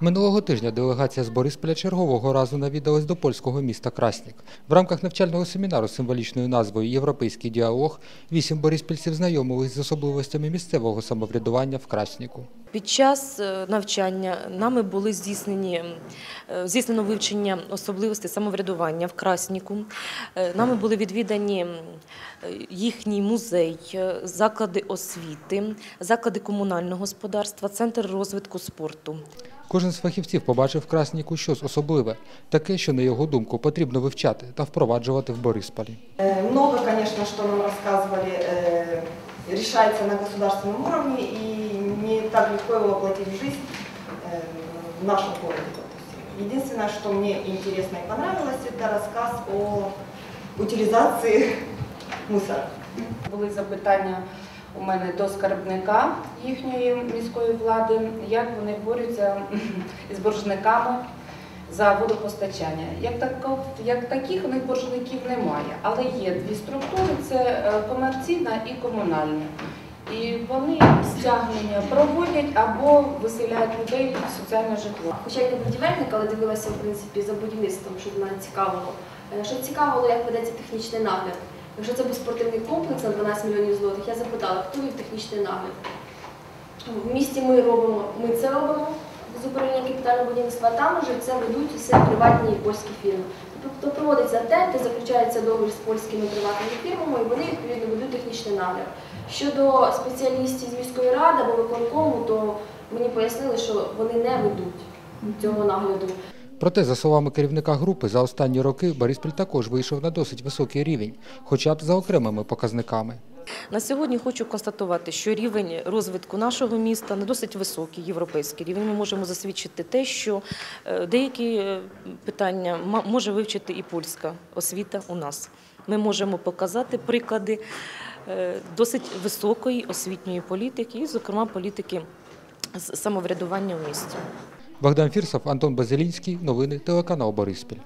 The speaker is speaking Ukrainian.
Минулого тижня делегація з Борисполя чергового разу навідалась до польського міста Краснік. В рамках навчального семінару з символічною назвою Європейський діалог вісім бориспільців знайомились з особливостями місцевого самоврядування в Красніку. Під час е, навчання нами були здійснені е, здійснено вивчення особливостей самоврядування в Красніку. Е, Нами були відвідані їхній музей, заклади освіти, заклади комунального господарства, центр розвитку спорту. Кожен з фахівців побачив в Красніку щось особливе, таке, що на його думку потрібно вивчати та впроваджувати в Борисполі. Э, Много, конечно, что нам рассказывали, э, решается на государственном уровне и не так легко его воплотить в жизнь э, в нашем городе. допустим. Единственное, что мне интересно и понравилось, это рассказ о утилизации мусора. Були запитання у мене до скарбника їхньої міської влади, як вони борються з боржниками за водопостачання. Як, тако- як таких у них боржників немає, але є дві структури: це е, комерційна і комунальна. І вони стягнення проводять або виселяють людей в соціальне житло. Хоча я будівельник, але дивилася в принципі за будівництвом, що мене цікавило. Е, Що цікавило, як ведеться технічний нагляд. Якщо це був спортивний комплекс на 12 мільйонів злотих, я запитала, хто вів технічний нагляд. В місті ми робимо, ми це робимо з управління капітального будівництва, там вже це ведуть все приватні польські фірми. Тобто проводиться тенти, заключається договір з польськими приватними фірмами, і вони відповідно ведуть технічний нагляд. Щодо спеціалістів з міської ради або виконкому, то мені пояснили, що вони не ведуть цього нагляду. Проте, за словами керівника групи, за останні роки Бориспіль також вийшов на досить високий рівень, хоча б за окремими показниками. На сьогодні хочу констатувати, що рівень розвитку нашого міста не досить високий, європейський рівень. Ми можемо засвідчити те, що е, деякі е, питання може вивчити і польська освіта у нас. Ми можемо показати приклади е, досить високої освітньої політики, і, зокрема, політики самоврядування в місті. Богдан Фірсов, Антон Базилінський. Новини телеканал Бориспіль.